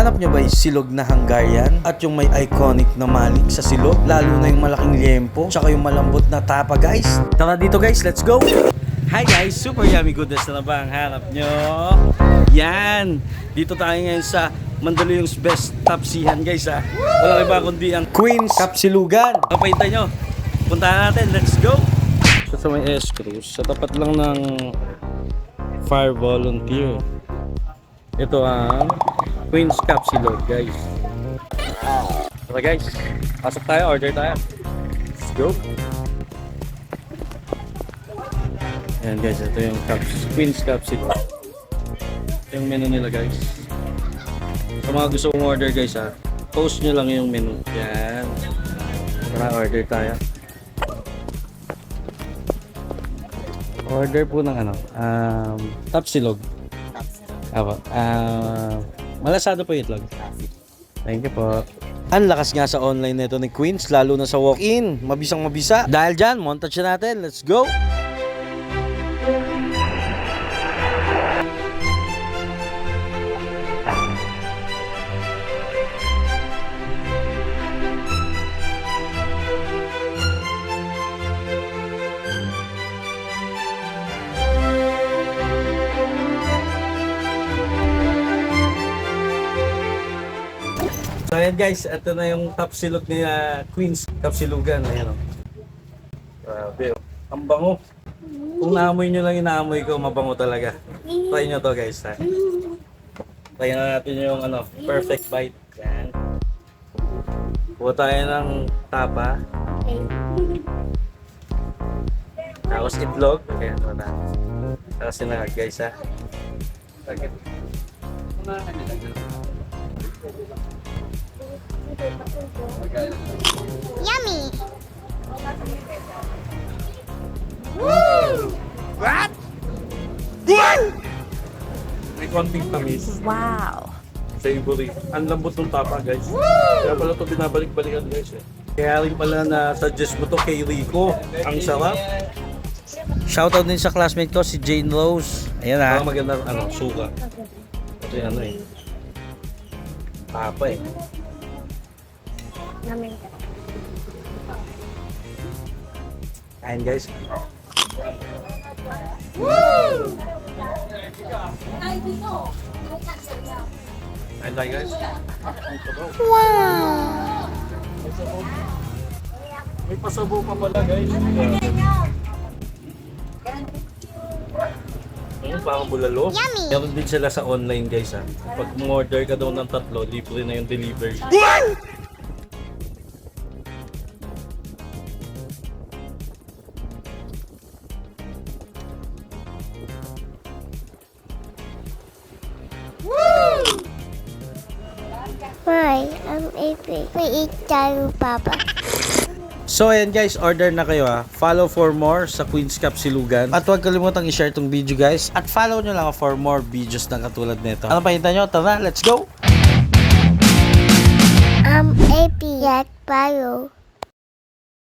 Hanap nyo ba yung silog na Hungarian at yung may iconic na malik sa silog? Lalo na yung malaking liempo, tsaka yung malambot na tapa guys. Tara dito guys, let's go! Hi guys, super yummy goodness na, na ba ang hanap nyo? Yan! Dito tayo ngayon sa Mandaluyong's Best Tapsihan guys ha. Walang iba kundi ang Queen's Kapsilugan. Kapahintay nyo. Puntahan natin, let's go! Sa may S-Cruise, sa tapat lang ng Fire Volunteer. Ito ang Queen's Capsilog guys. Tara guys, pasok tayo, order tayo. Let's go! Ayan guys, ito yung Caps, Queen's Capsilog. Ito yung menu nila guys. Sa mga gusto kong order guys ha, post nyo lang yung menu. Yan. Tara, order tayo. Order po ng ano, um, tapsilog. Apo. Ah, malasado po yung itlog. Thank you po. Ang lakas nga sa online nito ni Queens, lalo na sa walk-in. Mabisang mabisa. Dahil dyan, montage na natin. Let's go! Ayan guys, ito na yung top silog ni ah, Queens Kapsilugan. Ayan o. Grabe o. Ang bango. Kung naamoy nyo lang yung naamoy ko, mabango talaga. Try nyo to guys ha. Try na natin yung ano, perfect bite. Yan. Kuha tayo ng tapa. Tapos itlog. Ayan, wala. Tapos sinahag guys ha. Okay. Yummy! May konting tamis. Wow! Savory. Ang lambot ng tapa, guys. Kaya pala ito binabalik-balikan, guys. Eh. Kaya rin pala na suggest mo to kay Rico. Ang sarap. Shoutout din sa classmate ko, si Jane Rose. Ayan ha. maganda ano, suka. Kasi ano eh. Tapa eh. Namin. Ayan guys. Ayan tayo guys. Wow! May pasabo pa pala guys. Ayun, parang bulalo. Yummy! Meron din sila sa online guys ha. Pag order ka daw ng tatlo, libre na yung delivery. Why? I'm eating. We eat tayo, Papa. So ayan guys, order na kayo ha. Follow for more sa Queen's Capsilugan. At huwag kalimutang i-share tong video guys. At follow nyo lang for more videos na katulad nito. Ano pa hintayin nyo? Tara, let's go! I'm happy at Paro.